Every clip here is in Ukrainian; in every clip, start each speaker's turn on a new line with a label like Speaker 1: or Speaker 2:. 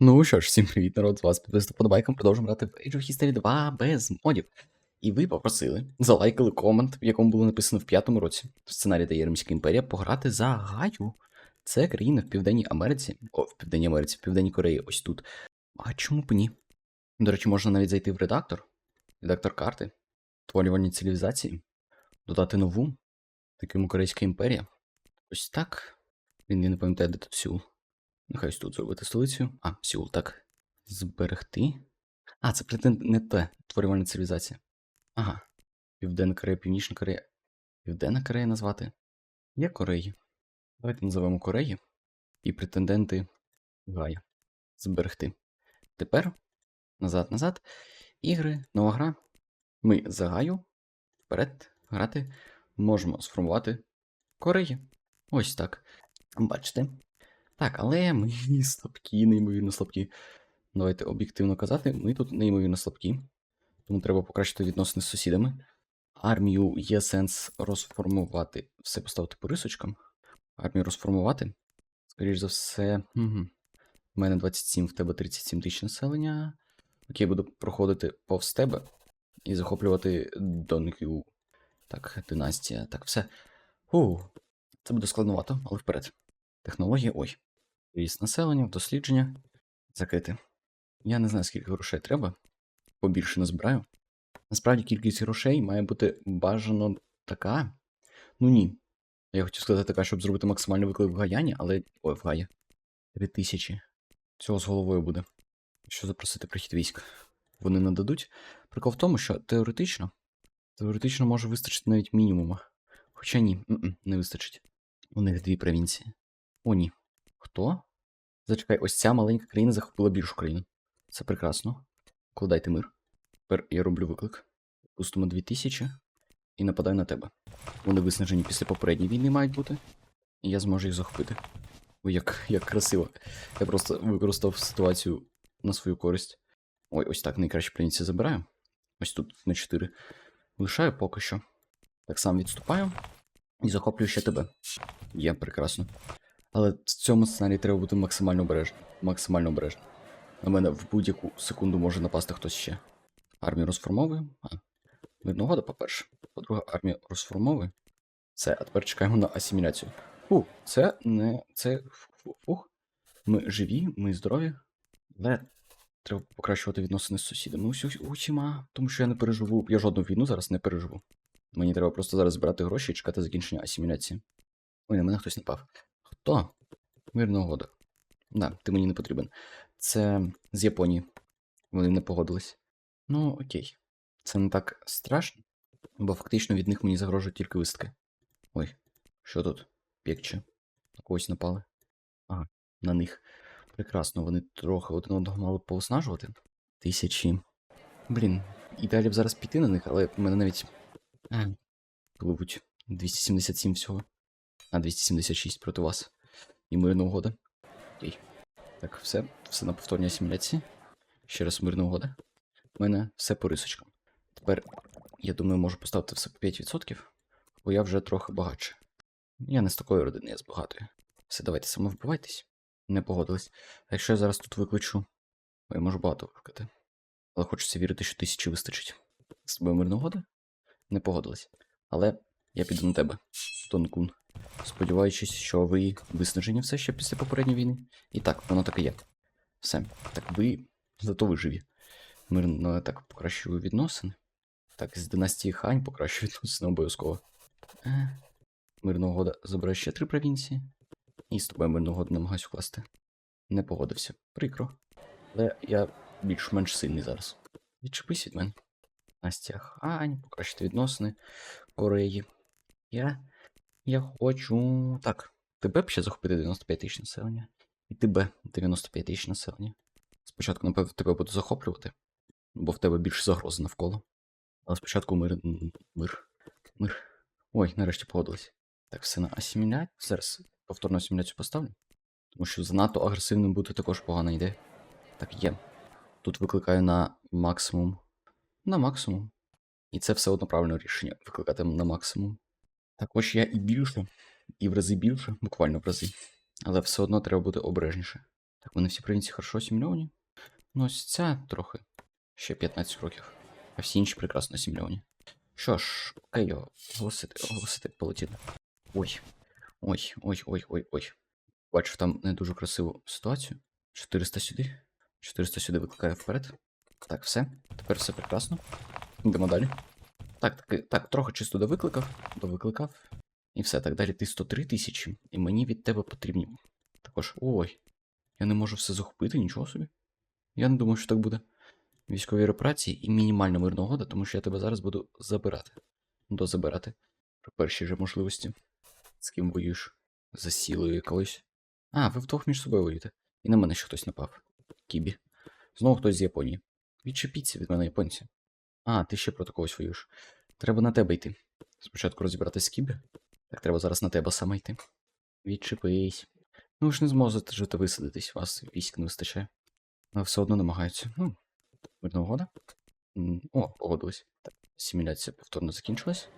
Speaker 1: Ну що ж, всім привіт, народ, з вас підписано подобайком, продовжуємо грати в Age of History 2 без модів. І ви попросили, залайкали комент, в якому було написано в п'ятому році в сценарії дає Римська імперія пограти за Гаю. Це країна в Південній Америці, о, в Південній Америці, в Південній Кореї, ось тут. А чому б ні? До речі, можна навіть зайти в редактор, редактор карти, створювання цивілізації, додати нову, таким Корейська імперія. Ось так. Він не пам'ятаю, де тут Сеул. Нехай тут зробити столицю. А, Сеул, так. Зберегти. А, це не те. Творювальна цивілізація. Ага. Південна Корея, Північна Корея. Південна Корея назвати. Є Кореї. Давайте називемо Кореї. І претенденти Гая. Зберегти. Тепер назад, назад. Ігри, нова гра. Ми за Гаю. Вперед грати. Можемо сформувати Кореї. Ось так. Бачите? Так, але ми слабкі, неймовірно слабкі. Давайте об'єктивно казати, ми тут неймовірно слабкі. Тому треба покращити відносини з сусідами. Армію є сенс розформувати. Все поставити по рисочкам. Армію розформувати. Скоріше за все. Угу. У мене 27, в тебе 37 тисяч населення. Окей, буду проходити повз тебе і захоплювати Донкю. Так, династія. Так, все. Фу. Це буде складновато, але вперед. Технології. Ой. Ріст населення, дослідження. Закрити. Я не знаю, скільки грошей треба. Побільше назбираю. Насправді кількість грошей має бути бажано така. Ну ні. Я хотів сказати така, щоб зробити максимальний виклик в Гаяні, але. Ой, в Гаї. Три тисячі. Цього з головою буде. Що запросити прихід військ? Вони нададуть. Прикол в тому, що теоретично. Теоретично може вистачити навіть мінімума. Хоча ні, не вистачить. У них дві провінції. О, ні. Хто? Зачекай, ось ця маленька країна захопила більшу країну. Це прекрасно. Вкладайте мир. Тепер я роблю виклик. Пустимо 2000 і нападаю на тебе. Вони виснажені після попередньої війни мають бути. І я зможу їх захопити. Ой, як, як красиво. Я просто використав ситуацію на свою користь. Ой, ось так найкраще провінції забираю. Ось тут на 4. Лишаю поки що. Так само відступаю. І захоплюю ще тебе. Є, прекрасно. Але в цьому сценарії треба бути максимально обережним. Максимально обережним. На мене в будь-яку секунду може напасти хтось ще. Армію розформовую. А, мирна угода, по-перше. По-друге, армію розформовую. Все, а тепер чекаємо на асиміляцію. Фу, це не. Це. Фух. Ми живі, ми здорові. Але треба покращувати відносини з сусідами. Усі, усіма, тому що я не переживу. Я жодну війну зараз не переживу. Мені треба просто зараз збирати гроші і чекати закінчення асиміляції. Ой, на мене хтось напав. Хто? Мирна угода. Да, ти мені не потрібен. Це з Японії. Вони не погодились. Ну, окей. Це не так страшно, бо фактично від них мені загрожують тільки вистки. Ой, що тут? Пекче. На когось напали. Ага, на них. Прекрасно, вони трохи один одного мали повиснажувати. Тисячі. Блін, ідеалі б зараз піти на них, але в мене навіть. Пливуть 277 всього. А 276 проти вас. І мирна угода. Окей. Так, все, все на повторній асиміляції. Ще раз мирна угода. У мене все по рисочкам. Тепер, я думаю, можу поставити все по 5%, бо я вже трохи багатше. Я не з такої родини, я з багатої. Все, давайте самовбивайтесь. Не погодились. А якщо я зараз тут викличу. Бо я можу багато викликати. Але хочеться вірити, що тисячі вистачить. З тобою мирна угода? Не погодились. Але я піду на тебе, Тонкун. Сподіваючись, що ви виснажені все ще після попередньої війни. І так, воно так і є. Все. Так ви зато ви живі. Мирно так покращую відносини. Так, з династії Хань покращую відносини обов'язково. Е, Мирна угода забирає ще три провінції. І з тобою мирну угоду намагаюсь укласти. Не погодився. Прикро. Але я більш-менш сильний зараз. Відчепись від мене. Настя Хань, покращити відносини Кореї. Я. Я хочу. Так, тебе б ще захопити 95 тисяч населення. І тебе 95 тисяч населення. Спочатку, напевно, тебе буду захоплювати, бо в тебе більше загрози навколо. Але спочатку мир. Мир. Мир. Ой, нарешті погодились. Так, все на асиміляцію. Зараз повторну асиміляцію поставлю. Тому що занадто агресивним бути також погана ідея. Так, є. Тут викликаю на максимум. На максимум. І це все одно правильне рішення викликати на максимум. Також я і більше, і в рази більше, буквально в рази. Але все одно треба бути обережніше. Так, вони всі провінції хорошо асимільовані. Ну, ось ця трохи. Ще 15 років. А всі інші прекрасно асимільовані. Що ж, окей, оголосити, оголосити полетіли. Ой. Ой, ой, ой, ой, ой. Бачу там не дуже красиву ситуацію. 400 сюди. 400 сюди викликає вперед. Так, все. Тепер все прекрасно. Йдемо далі. Так, так, так, трохи чисто довикликав, довикликав. І все, так далі ти 103 тисячі, і мені від тебе потрібні. Також. Ой. Я не можу все захопити, нічого собі. Я не думав, що так буде. Військові репарації і мінімальна мирна угода, тому що я тебе зараз буду забирати. Дозабирати. При першій же можливості. З ким воюєш? За сілою якоюсь. А, ви вдвох між собою воюєте. І на мене ще хтось напав. Кібі. Знову хтось з Японії. Відчепіться від мене, японці. А, ти ще проти когось воюєш. Треба на тебе йти. Спочатку розібратися з Кібі. Так треба зараз на тебе саме йти. Відчепись. Ну ви ж не зможете жити висадитись, вас військ не вистачає. Але все одно намагаються. Ну, мирна угода. О, погодились. Так, асиміляція повторно закінчилась.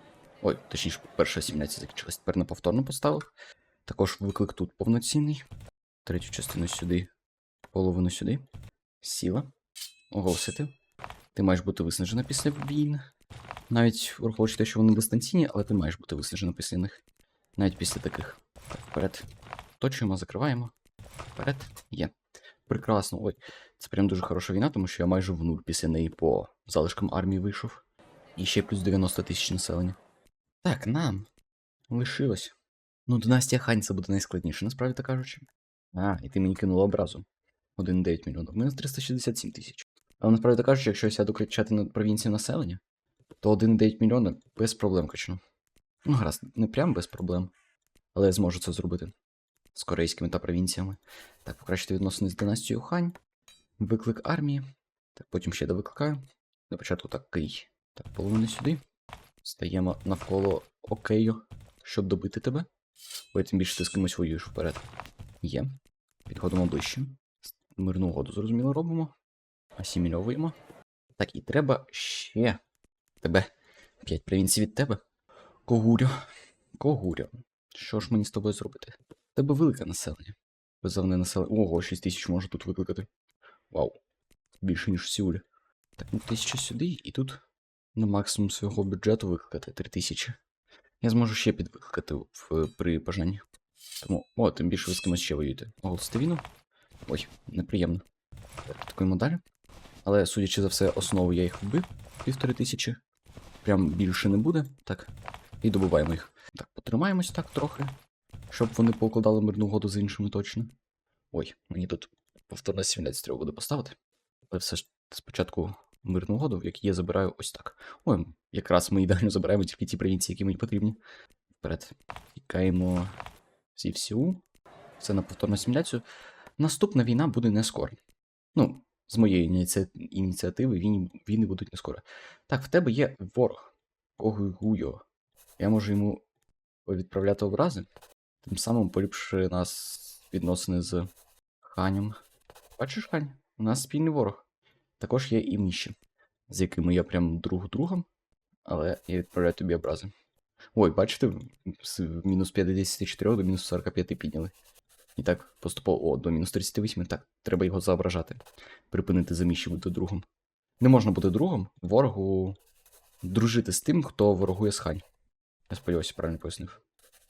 Speaker 1: Ой, точніше, перша асиміляція закінчилась. Тепер на повторно поставив. Також виклик тут повноцінний. Третю частину сюди, половину сюди. Сіла. Оголосити. Ти маєш бути виснажена після війн. Навіть враховуючи те, що вони дистанційні, але ти маєш бути виснажена після них. Навіть після таких. Так, вперед. Точуємо, закриваємо. Вперед. Є. Прекрасно. Ой, це прям дуже хороша війна, тому що я майже в нуль після неї по залишкам армії вийшов. І ще плюс 90 тисяч населення. Так, нам. Лишилось. Ну, династія Хань це буде найскладніше, насправді так кажучи. А, і ти мені кинула образу. 1,9 мільйонів. Мінус 367 тисяч. Але насправді кажучи, якщо я сяду кричати на провінцію населення, то 1,9 мільйона без проблем качну. Ну, гаразд, не прям без проблем. Але я зможу це зробити з корейськими та провінціями. Так, покращити відносини з династією Хань. Виклик армії. Так, потім ще довикликаю. На початку такий. Так, половину сюди. Стаємо навколо окею, щоб добити тебе. Бо тим більше ти з кимось воюєш вперед. Є. Підходимо ближче. Мирну угоду, зрозуміло, робимо. Асімільовуємо. Так, і треба ще тебе. П'ять провінцій від тебе. Когурю. Когурю. Що ж мені з тобою зробити? Тебе велике населення. Визовне населення. Ого, 6 тисяч можу тут викликати. Вау. Більше, ніж в Сеулі. Так, ну тисяча сюди, і тут на максимум свого бюджету викликати 3 тисячі. Я зможу ще підвикликати в, при бажанні. Тому, о, тим більше ви з кимось ще воюєте. Оголосити війну. Ой, неприємно. Так, Такою далі. Але, судячи за все, основу я їх вбив. Півтори тисячі. Прям більше не буде. Так. І добуваємо їх. Так, потримаємось так трохи. Щоб вони поукладали мирну угоду з іншими точно. Ой, мені тут повторна асиміляція треба буде поставити. Але все ж спочатку мирну угоду, якій я забираю ось так. Ой, якраз ми ідеально забираємо тільки ті провінції, які мені потрібні. Вперед. Тікаємо зі всю. Це на повторну асиміляцію. Наступна війна буде не скоро. Ну, з моєї ініці... ініціативи війни, війни будуть не скоро. Так, в тебе є ворог. Когуйо. Я можу йому відправляти образи. Тим самим поліпшує нас відносини з Ханем. Бачиш, Хань? У нас спільний ворог. Також є і Міші, з якими я прям друг другом, але я відправляю тобі образи. Ой, бачите, з мінус 54 до мінус 45 підняли. І так, поступово о, до мінус 38, так, треба його заображати. Припинити заміщі бути другом. Не можна бути другом, ворогу дружити з тим, хто ворогує з Хань. Я сподіваюся, правильно пояснив.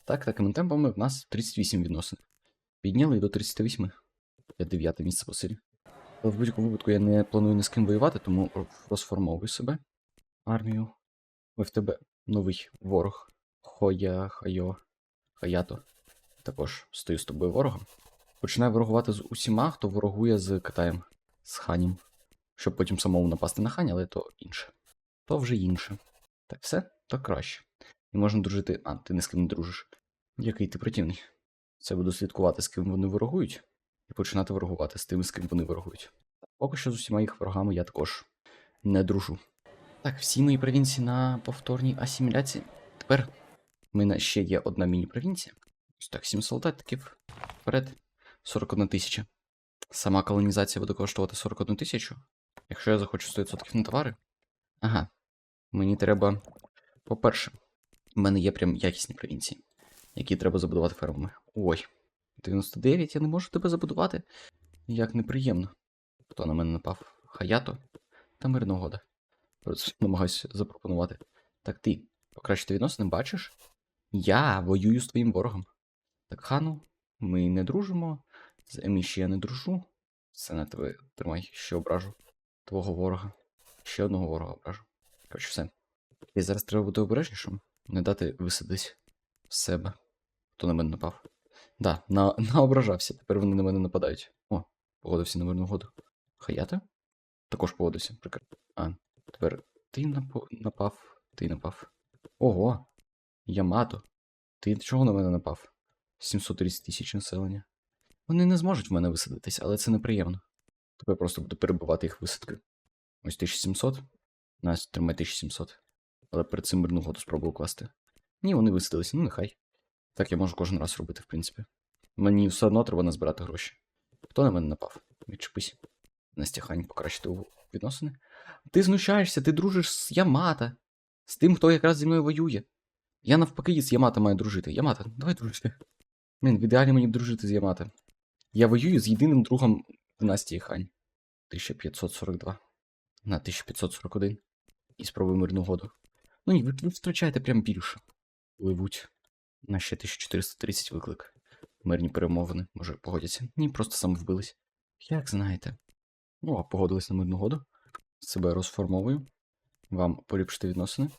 Speaker 1: Так, такими темпами в нас 38 відносин. Підняли до 38. Я дев'яте місце по силі. Але в будь-якому випадку я не планую ні з ким воювати, тому розформовую себе. Армію. Ой, в тебе новий ворог. Хоя, Хайо, Хаято. Також стою з тобою ворогом. Починаю ворогувати з усіма, хто ворогує з Китаєм, з Ханім. Щоб потім самому напасти на Хань, але то інше. То вже інше. Так, все, то краще. І можна дружити. А, ти не з ким не дружиш. Який ти противний. Це буду слідкувати, з ким вони ворогують, і починати ворогувати з тими, з ким вони ворогують. Поки що з усіма їх ворогами я також не дружу. Так, всі мої провінції на повторній асиміляції. Тепер в мене ще є одна міні-провінція. Так, 7 солдатиків. Вперед. 41 тисяча. Сама колонізація буде коштувати 41 тисячу. Якщо я захочу 100% на товари. Ага. Мені треба. По-перше, в мене є прям якісні провінції, які треба забудувати фермами. Ой, 99, я не можу тебе забудувати. Як неприємно. Хто на мене напав? Хаято та мирна угода. Просто намагаюся запропонувати. Так ти, покращити відносини, бачиш? Я воюю з твоїм ворогом. Так, хану, ми не дружимо. З Емі ще я не дружу. Це на тебе тримай, ще ображу. Твого ворога. Ще одного ворога ображу. Коротше, все. І зараз треба бути обережнішим. Не дати висадись в себе. Хто на мене напав? Да, на, наображався. Тепер вони на мене нападають. О, погодився на мирну угоду. Хаята? Також погодився. Прекрасно. А, тепер ти напав, ти напав. Ого! Ямато. Ти чого на мене напав? 730 тисяч населення. Вони не зможуть в мене висадитись, але це неприємно. Тепер просто буду перебивати їх висадки. Ось 1700. Нас тримає 1700. Але перед цим мирну угоду спробую класти. Ні, вони висадилися, ну нехай. Так я можу кожен раз робити, в принципі. Мені все одно треба назбирати гроші. Хто на мене напав? Відчепись. Настяхань покращити відносини. Ти знущаєшся, ти дружиш з Ямата. З тим, хто якраз зі мною воює. Я навпаки з Ямата маю дружити. Ямата, давай дружити. Блін, в ідеалі мені б дружити з Ямата. Я воюю з єдиним другом династії Хань. 1542 на 1541. І спробую мирну угоду. Ну ні, ви, ви втрачаєте прям більше. Пливуть. На ще 1430 виклик. Мирні перемовини, може, погодяться. Ні, просто саме вбились. Як знаєте. Ну, а погодились на мирну угоду. Себе розформовую. Вам поліпшити відносини.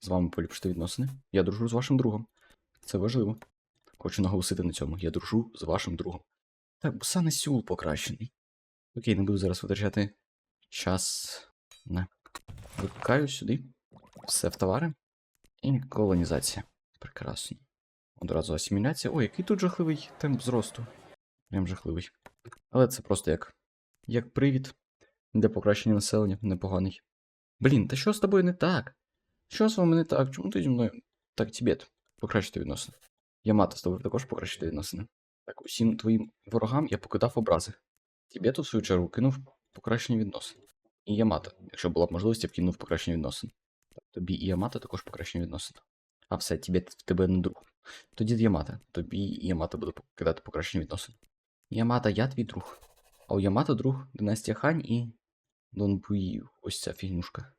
Speaker 1: З вами поліпшити відносини. Я дружу з вашим другом. Це важливо. Хочу наголосити на цьому. Я дружу з вашим другом. Так, бо Сюл покращений. Окей, не буду зараз витрачати час. Не. Викликаю сюди. Все в товари. І колонізація. Прекрасно. Одразу асиміляція. Ой, який тут жахливий темп зросту. Прям жахливий. Але це просто як. Як привід для покращення населення непоганий. Блін, та що з тобою не так? Що з вами не так? Чому ти зі мною? Так, Тібет, покращити відносини. Ямато тобою також покращити відносини. Так, усім твоїм ворогам я покидав образи. Тібету, в свою чергу, кинув покращення відносин. І Ямато, якщо була б можливість, я б кинув покращення відносин. Так, тобі і Ямато також покращення відносин. А все, Тібет в тебе не друг. Тоді Ямато. Тобі і Ямато буде покидати покращення відносин. Ямато, я твій друг. А у Ямато друг династія Хань і Дон Буї, ось ця фігнюшка.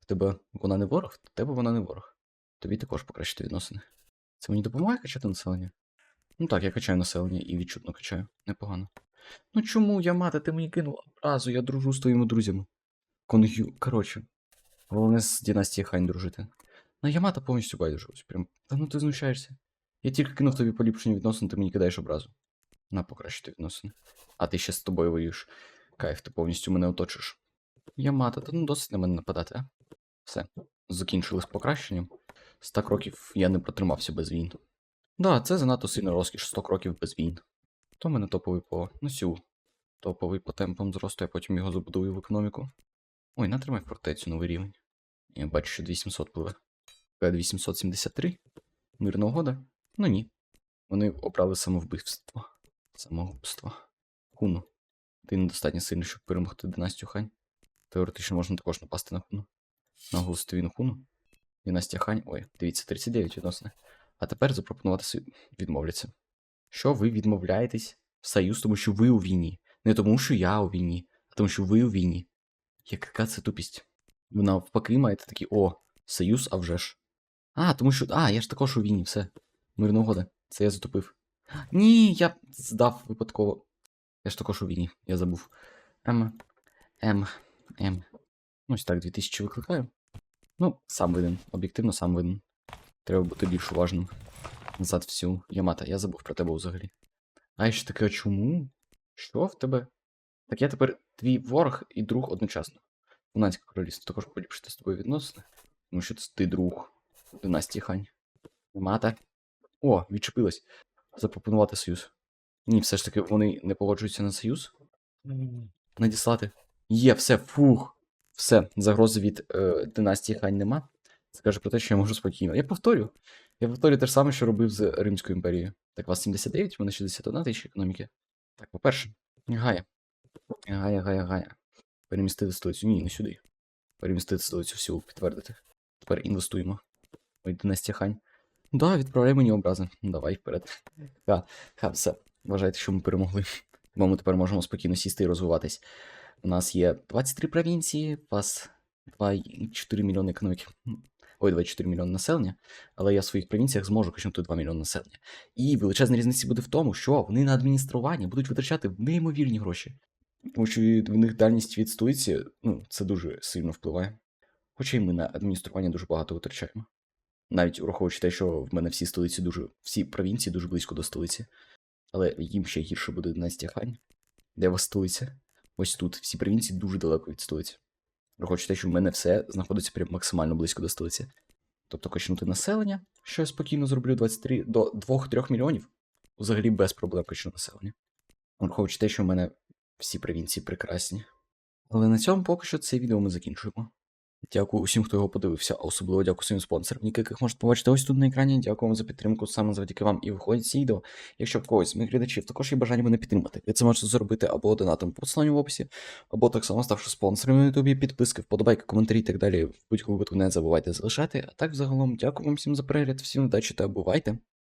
Speaker 1: В тебе вона не ворог, в тебе вона не ворог. Тобі також покращити відносини. Це мені допомагає качати населення? Ну так, я качаю населення і відчутно качаю. Непогано. Ну чому, Ямато, ти мені кинув образу, я дружу з твоїми друзями. Конгю. Коротше. Головне з династії Хань дружити. На Ямато повністю байдуже. Ось прям. Та ну ти знущаєшся. Я тільки кинув тобі поліпшення відносин, ти мені кидаєш образу. На покращити відносини. А ти ще з тобою воюєш. Кайф, ти повністю мене оточиш. Ямато, та ну досить на мене нападати, а? Все. Закінчили з покращенням. З так років я не протримався без війн. Да, це занадто сильно розкіш 100 років без війн. То мене топовий по. Ну, сю. Топовий по темпам зросту, я потім його забудую в економіку. Ой, натримай фортецю новий рівень. Я бачу, що 2700 пливе. П 873. Мирна угода? Ну ні. Вони обрали самовбивство. Самогубство. Хуну. Ти недостатньо сильний, щоб перемогти династію Хань. Теоретично можна також напасти на Хуну. Наголосити він Хуну. Династія Хань. Ой, дивіться, 39 відносини. А тепер запропонувати відмовляться. Що ви відмовляєтесь в союз, тому що ви у війні. Не тому, що я у війні, а тому, що ви у війні. Яка це тупість? Ви навпаки маєте такі, о, союз, а вже ж. А, тому що. А, я ж також у війні, все. Мирна угода. Це я затупив. Ні, я здав випадково. Я ж також у війні, я забув. М. М. М. Ось так, 2000 викликаю. Ну, сам винен. Об'єктивно сам винен. Треба бути більш уважним. Назад всю. Ямата, я забув про тебе взагалі. А я ще таке, чому? Що в тебе? Так я тепер твій ворог і друг одночасно. Лунацьке королівство також поліпшити з тобою відносини. Тому що це ти друг династії Хань. Ямата. О, відчепилась. Запропонувати союз. Ні, все ж таки вони не погоджуються на союз. Надіслати. Є, все, фух. Все, загрози від е, династії Хань нема. Це каже про те, що я можу спокійно. Я повторю. Я повторю те ж саме, що робив з Римською імперією. Так, вас 79, у мене 61 тисяча економіки. Так, по-перше, Гая. Гая, Гая, Гая. Перемістити столицю. Ні, не сюди. Перемістити столицю в Сеул, підтвердити. Тепер інвестуємо. Ой, династія Хань. Да, відправляй мені образи. Давай вперед. Ха, ха, все. Вважайте, що ми перемогли. Бо ми тепер можемо спокійно сісти і розвиватись. У нас є 23 провінції, вас 2,4 мільйони економіки. Ой, 24 мільйони населення, але я в своїх провінціях зможу качнути 2 мільйони населення. І величезна різниця буде в тому, що вони на адміністрування будуть витрачати неймовірні гроші. Тому що в них дальність від столиці, ну, це дуже сильно впливає. Хоча й ми на адміністрування дуже багато витрачаємо. Навіть враховуючи те, що в мене всі столиці дуже, всі провінції дуже близько до столиці. Але їм ще гірше буде на стяхань. Де вас столиця? Ось тут. Всі провінції дуже далеко від столиці. Враховуючи те, що в мене все знаходиться прям максимально близько до столиці. Тобто качнути населення, що я спокійно зроблю 23 до 2-3 мільйонів. Взагалі без проблем качну населення. Враховуючи те, що в мене всі провінції прекрасні. Але на цьому поки що це відео ми закінчуємо. Дякую усім, хто його подивився, а особливо дякую своїм спонсорам, яких можете побачити ось тут на екрані. Дякую вам за підтримку. Саме завдяки вам і виходить ці відео. Якщо в когось з моїх глядачів також є бажання мене підтримати, ви це можете зробити або донатом по посиланню в описі, або так само ставши спонсором на ютубі, підписки, вподобайки, коментарі і так далі. В будь-якому випадку не забувайте залишати. А так, взагалом, дякую вам всім за перегляд, всім удачі та бувайте!